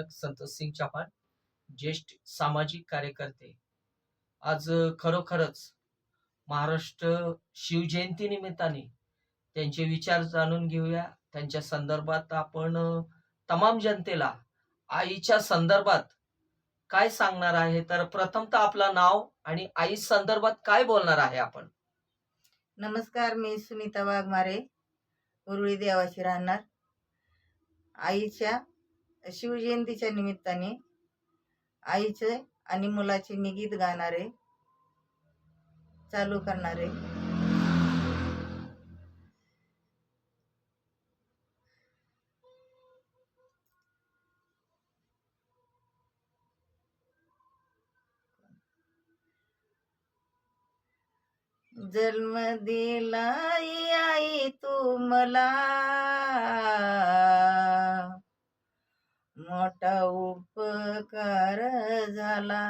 सिंग चव्हाण ज्येष्ठ सामाजिक कार्यकर्ते. आज खरोखरच महाराष्ट्र शिवजयंती निमित्ताने त्यांचे विचार जाणून घेऊया. त्यांच्या संदर्भात आपण तमाम जनतेला आईच्या संदर्भात काय सांगणार आहे? तर प्रथमतः आपलं नाव आणि आई संदर्भात काय बोलणार आहे आपण? नमस्कार मी सुनीता वाघमारे उरुळी देवाशी राहणार. आईच्या शिवजयंतीच्या निमित्ताने आईचे आणि मुलाचे निगीत गाणारे चालू करणारे. जन्म दिला आई तू मला. मोठा उपकार झाला.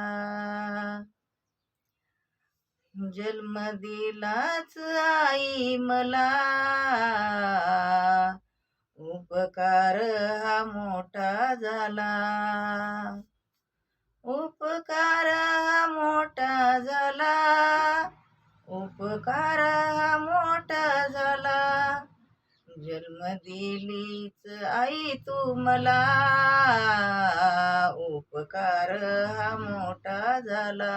जन्म दिलाच आई मला. उपकार हा मोठा झाला. उपकार हा मोठा झाला. उपकार हा मोठा जन्म दिलीच आई तू मला उपकार हा मोठा झाला.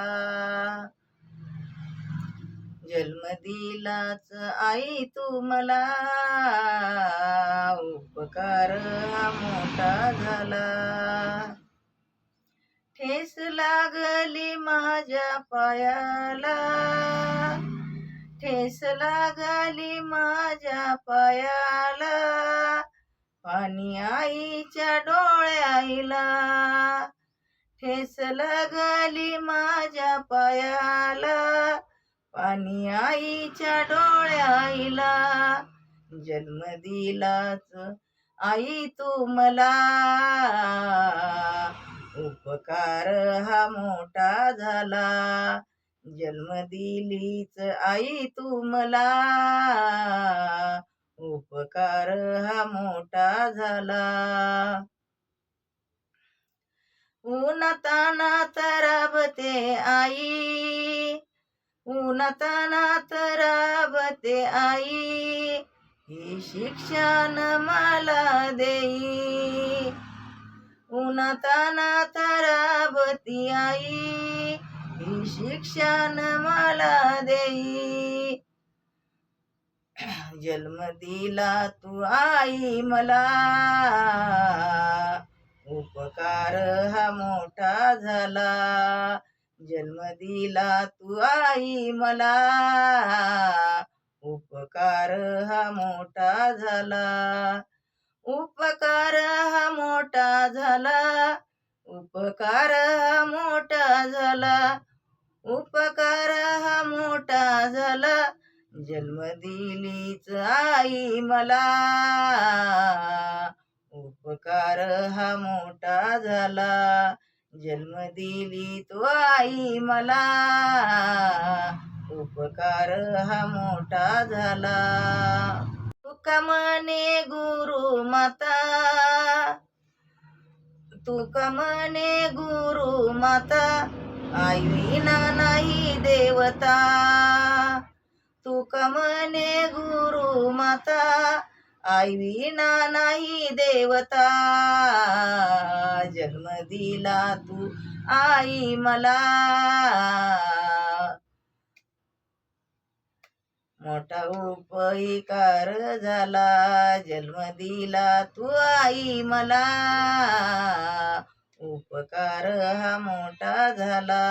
जन्म दिलाच आई तू मला उपकार हा मोठा झाला. ठेस लागली माझ्या पायाला. ठेस लागली माझ्या पायाला. पाणी आईच्या डोळ्याला. ठेस लागली माझ्या पायाला. पाणी आईच्या डोळ्याला. जन्म दिलाच आई तू मला. उपकार हा मोठा झाला. जन्म दिलीच आई तू मला उपकार हा मोठा झाला. उन्हातानात राबते आई. उन्हातानात राबते आई. ही शिक्षण मला देई. उन्हातानात तराबती आई. ही शिक्षण मला देई. जन्म दिला तू आई मला. उपकार हा मोठा झाला. जन्म दिला तू आई मला. उपकार हा मोठा झाला. उपकार हा मोठा झाला. उपकार हा मोठा झाला. उपकार हा मोठा झाला. जन्म दिलीच आई मला. उपकार हा मोठा झाला. जन्म दिली तो आई मला. उपकार हा मोठा झाला. तुका म्हणे गुरु माता. तुका म्हणे गुरु माता. आईना नाही देवता. तुका कमने गुरु माता आईविना नाही देवता. जन्म दिला तू आई मला. मोठा उपकार झाला जन्म दिला तू आई मला. उपकार हा मोठा झाला.